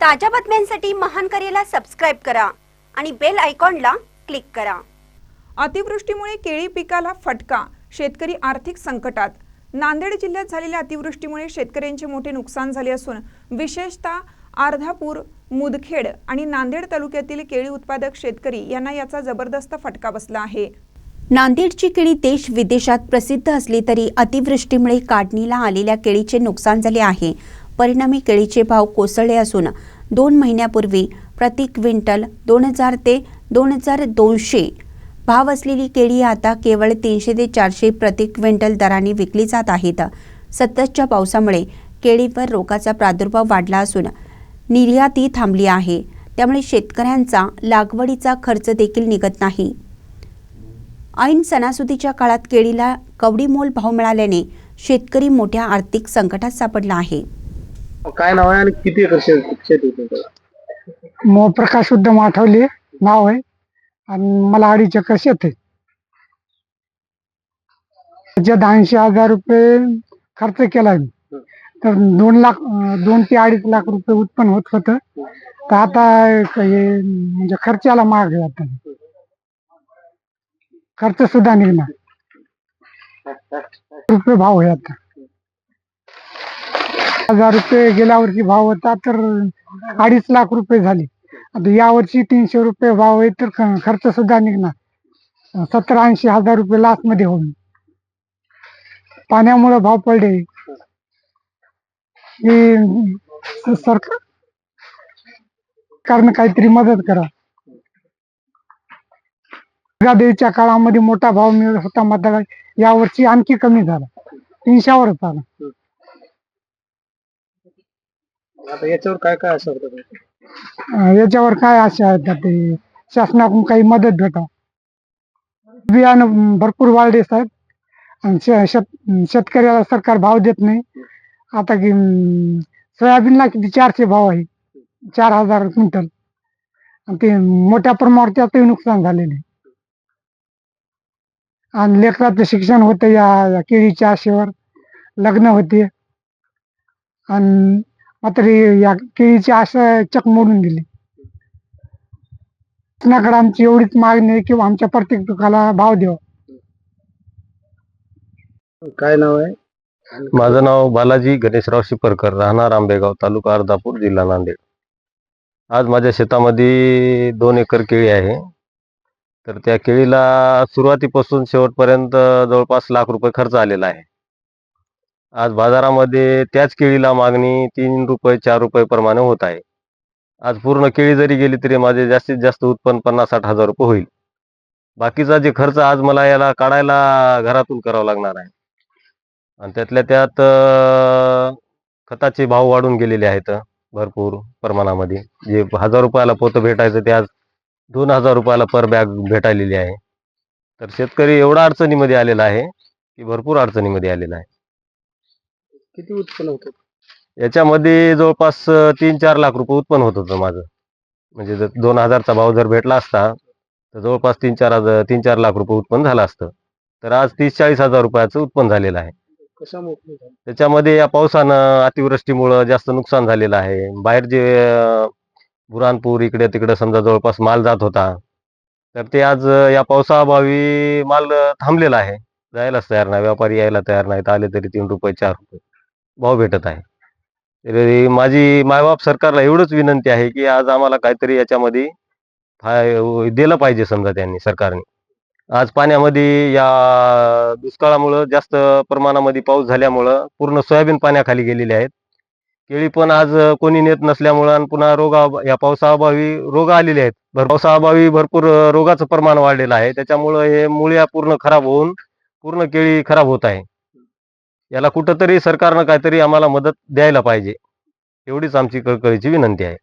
ताज्या बातम्यांसाठी महान करेला सबस्क्राईब करा आणि बेल आयकॉनला क्लिक करा. अतिवृष्टीमुळे केळी पिकाला फटका शेतकरी आर्थिक संकटात. नांदेड जिल्ह्यात झालेल्या अतिवृष्टीमुळे शेतकऱ्यांचे मोठे नुकसान झाले असून विशेषतः अर्धापूर मुदखेड आणि नांदेड तालुक्यातील केळी उत्पादक शेतकरी यांना याचा जबरदस्त फटका बसला आहे. नांदेडची केळी देश विदेशात प्रसिद्ध असली तरी अतिवृष्टीमुळे काढणीला आलेल्या केळीचे नुकसान झाले आहे. परिणामी केळीचे भाव कोसळले असून दोन महिन्यापूर्वी प्रति क्विंटल दोन हजार ते दोन हजार दोनशे भाव असलेली केळी आता केवळ तीनशे ते चारशे प्रति क्विंटल दराने विकली जात आहेत. सततच्या पावसामुळे केळीवर रोगाचा प्रादुर्भाव वाढला असून निर्यातही थांबली आहे. त्यामुळे शेतकऱ्यांचा लागवडीचा खर्च देखील निघत नाही. ऐन सणासुदीच्या काळात केळीला कवडीमोल भाव मिळाल्याने शेतकरी मोठ्या आर्थिक संकटात सापडला आहे. काय नाव आहे आणि किती एकर शेत शेत आहे तुमचं? मो प्रकाश उद्धम आठवले नाव आहे. आणि मला अडीच एकर शेत आहे. ऐंशी हजार रुपये खर्च केला मी. तर दोन लाख दोन ते अडीच लाख रुपये उत्पन्न होत होतं. तर आता हे म्हणजे खर्चाला माग आता. खर्च सुद्धा निघणार. रुपये भाव आहे आता. हजार रुपये गेल्या वर्षी भाव होता तर अडीच लाख रुपये झाले. आता यावर्षी तीनशे रुपये भाव आहे तर खर्च सुद्धा निघणार. सतरा ऐंशी हजार रुपये लास्टमध्ये होईल पाण्यामुळे भाव पडले. हे सरकार सरकारनं काहीतरी मदत करा. देवीच्या काळामध्ये मोठा भाव मिळत होता मात्र यावर्षी आणखी कमी झाला. तीनशेवरच आला आता याच्यावर काय काय असं होतं? अं, याच्यावर काय आशा आहेत ते? शासनाकडून काही मदत भेटा? बियाणं भरपूर वाढले साहेब. आणि शे- शेत- शेतकऱ्याला सरकार भाव देत नाही. आता की अं, सोयाबीनला किती चारशे भाव आहे. चार हजार क्विंटल. आणि ते मोठ्या प्रमाणावर त्याचंही नुकसान झालेलं आहे. आणि लेकराचं शिक्षण होतं या या केळीच्या आशेवर. लग्न होते. आणि मात्र हे या केळीची आशा चक मोडून दिली. शासनाकडे आमची एवढीच मागणी आहे किंवा आमच्या प्रत्येक पिकाला भाव द्यावा? काय नाव आहे? माझं नाव बालाजी गणेशराव शिपरकर राहणार आंबेगाव तालुका अर्धापूर जिल्हा नांदेड. आज माझ्या शेतामध्ये दोन एकर केळी आहे. तर त्या केळीला सुरुवातीपासून शेवटपर्यंत जवळपास लाख रुपये खर्च आलेला आहे. आज बाजारामध्ये त्याच केळीला मागणी तीन रुपये चार रुपये प्रमाणे होत आहे. आज पूर्ण केळी जरी गेली तरी माझे जास्तीत जास्त उत्पन्न पन्नास साठ हजार रुपये होईल. बाकीचा जे खर्च आज मला याला काढायला घरातून करावा लागणार आहे. आणि त्यातल्या त्यात खताचे भाव वाढून गेलेले आहेत भरपूर प्रमाणामध्ये. जे हजार रुपयाला पोतं भेटायचं ते आज दोन हजार रुपयाला पर बॅग भेटायलेली आहे. तर शेतकरी एवढा अडचणीमध्ये आलेला आहे की भरपूर अडचणीमध्ये आलेला आहे. किती उत्पन्न होतं याच्यामध्ये जवळपास तीन चार लाख रुपये उत्पन्न होत होतं माझं. म्हणजे जर दोन हजारचा भाव जर भेटला असता तर जवळपास तीन चार हजार तीन चार लाख रुपये उत्पन्न झालं असतं. तर आज तीस चाळीस हजार रुपयाचं उत्पन्न झालेलं आहे. कशामुळे? त्याच्यामध्ये या पावसानं अतिवृष्टीमुळं जास्त नुकसान झालेलं आहे. बाहेर जे बुरानपूर इकडे तिकडे समजा जवळपास माल जात होता तर ते आज या पावसाअभावी माल थांबलेला आहे. जायलाच तयार नाही. व्यापारी यायला तयार नाहीत. आले तरी तीन रुपये चार रुपये. भाव भेटत आहे. माझी मायबाप सरकारला एवढंच विनंती आहे की आज आम्हाला काहीतरी याच्यामध्ये दिलं पाहिजे समजा त्यांनी सरकारने. आज पाण्यामध्ये या दुष्काळामुळं जास्त प्रमाणामध्ये पाऊस झाल्यामुळं पूर्ण सोयाबीन पाण्याखाली गेलेले आहेत. केळी पण आज कोणी नेत नसल्यामुळं आणि पुन्हा रोगा या पावसाअभावी रोग आलेले आहेत. भर पावसाअभावी भरपूर रोगाचं प्रमाण वाढलेलं आहे. त्याच्यामुळं हे मुळ्या पूर्ण खराब होऊन पूर्ण केळी खराब होत आहे. याला कुठंतरी सरकारनं काहीतरी आम्हाला मदत द्यायला पाहिजे. एवढीच आमची कळकळीची विनंती आहे.